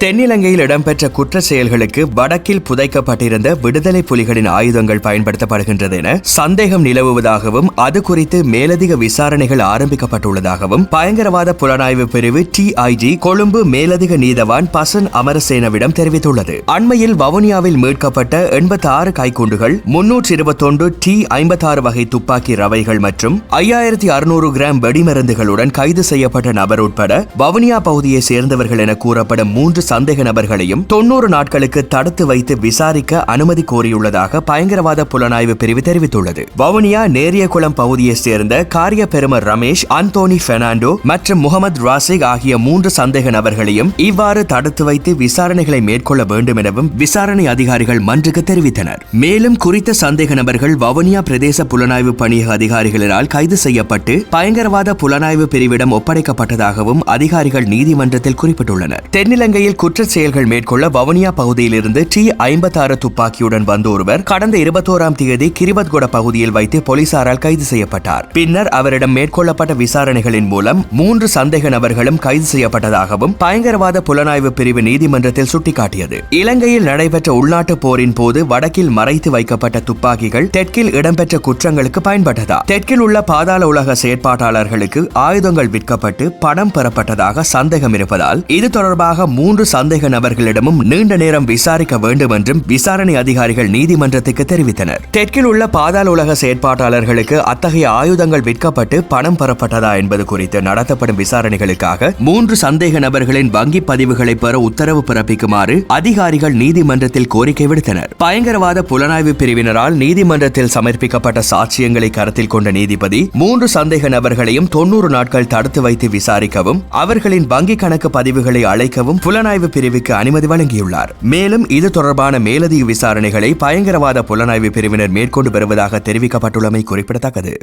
தென்னிலங்கையில் இடம்பெற்ற குற்ற செயல்களுக்கு வடக்கில் புதைக்கப்பட்டிருந்த விடுதலை புலிகளின் ஆயுதங்கள் பயன்படுத்தப்படுகின்றது என சந்தேகம் நிலவுவதாகவும் அது குறித்து மேலதிக விசாரணைகள் ஆரம்பிக்கப்பட்டுள்ளதாகவும் பயங்கரவாத புலனாய்வு பிரிவு டிஐஜி கொழும்பு மேலதிக நீதவான் பசன் அமரசேனவிடம் தெரிவித்துள்ளது. அண்மையில் வவுனியாவில் மீட்கப்பட்ட எண்பத்தி ஆறு கைக்குண்டுகள் முன்னூற்றி இருபத்தொன்று டி ஐம்பத்தாறு வகை துப்பாக்கி ரவைகள் மற்றும் ஐயாயிரத்தி அறுநூறு கிராம் வெடிமருந்துகளுடன் கைது செய்யப்பட்ட நபர் உட்பட வவுனியா பகுதியை சேர்ந்தவர்கள் என கூறப்படும் மூன்று சந்தேக நபர்களையும் தொன்னூறு நாட்களுக்கு தடுத்து வைத்து விசாரிக்க அனுமதி கோரியுள்ளதாக பயங்கரவாத புலனாய்வு பிரிவு தெரிவித்துள்ளது. வவுனியா நேரியகுளம் பகுதியைச் சேர்ந்த காரிய பெருமர் ரமேஷ் அந்தோனி பெர்னாண்டோ மற்றும் முகமது ராசிக் ஆகிய மூன்று சந்தேக நபர்களையும் இவ்வாறு தடுத்து வைத்து விசாரணைகளை மேற்கொள்ள வேண்டும் எனவும் விசாரணை அதிகாரிகள் மன்றுக்கு தெரிவித்தனர். மேலும் குறித்த சந்தேக நபர்கள் வவுனியா பிரதேச புலனாய்வு பணியக அதிகாரிகளால் கைது செய்யப்பட்டு பயங்கரவாத புலனாய்வு பிரிவிடம் ஒப்படைக்கப்பட்டதாகவும் அதிகாரிகள் நீதிமன்றத்தில் குறிப்பிட்டுள்ளனர். தென்னிலங்கையில் குற்றச் செயல்கள் மேற்கொள்ள வவுனியா பகுதியிலிருந்து டி ஐம்பத்தாறு துப்பாக்கியுடன் வந்த ஒருவர் கடந்த இருபத்தோராம் தேதி கிரிபத்கொட பகுதியில் வைத்து போலீசாரால் கைது செய்யப்பட்டார். பின்னர் அவரிடம் மேற்கொள்ளப்பட்ட விசாரணைகளின் மூலம் மூன்று சந்தேக நபர்களும் கைது செய்யப்பட்டதாகவும் பயங்கரவாத புலனாய்வு பிரிவு நீதிமன்றத்தில் சுட்டிக்காட்டியது. இலங்கையில் நடைபெற்ற உள்நாட்டு போரின் போது வடக்கில் மறைத்து வைக்கப்பட்ட துப்பாக்கிகள் தெற்கில் இடம்பெற்ற குற்றங்களுக்கு பயன்பட்டதா? தெற்கில் உள்ள பாதாள உலக செயற்பாட்டாளர்களுக்கு ஆயுதங்கள் விற்கப்பட்டு பணம் பெறப்பட்டதாக சந்தேகம் இருப்பதால் இது தொடர்பாக மூன்று சந்தேக நபர்களிடமும் நீண்ட நேரம் விசாரிக்க வேண்டும் என்றும் விசாரணை அதிகாரிகள் நீதிமன்றத்துக்கு தெரிவித்தனர். தெற்கில் உள்ள பாதாள உலக செயற்பாட்டாளர்களுக்கு அத்தகைய ஆயுதங்கள் விற்கப்பட்டு பணம் பெறப்பட்டதா என்பது குறித்து நடத்தப்படும் விசாரணைகளுக்காக மூன்று சந்தேக நபர்களின் வங்கி பதிவுகளை பெற உத்தரவு பிறப்பிக்குமாறு அதிகாரிகள் நீதிமன்றத்தில் கோரிக்கை விடுத்தனர். பயங்கரவாத புலனாய்வு பிரிவினரால் நீதிமன்றத்தில் சமர்ப்பிக்கப்பட்ட சாட்சியங்களை கருத்தில் கொண்ட நீதிபதி மூன்று சந்தேக நபர்களையும் தொன்னூறு நாட்கள் தடுத்து வைத்து விசாரிக்கவும் அவர்களின் வங்கி கணக்கு பதிவுகளை அழைக்கவும் புலனாய்வு பிரிவுக்கு அனுமதி வழங்கியுள்ளார். மேலும் இது தொடர்பான மேலதிக விசாரணைகளை பயங்கரவாத புலனாய்வு பிரிவினர் மேற்கொண்டு வருவதாக தெரிவிக்கப்பட்டுள்ளமை குறிப்பிடத்தக்கது.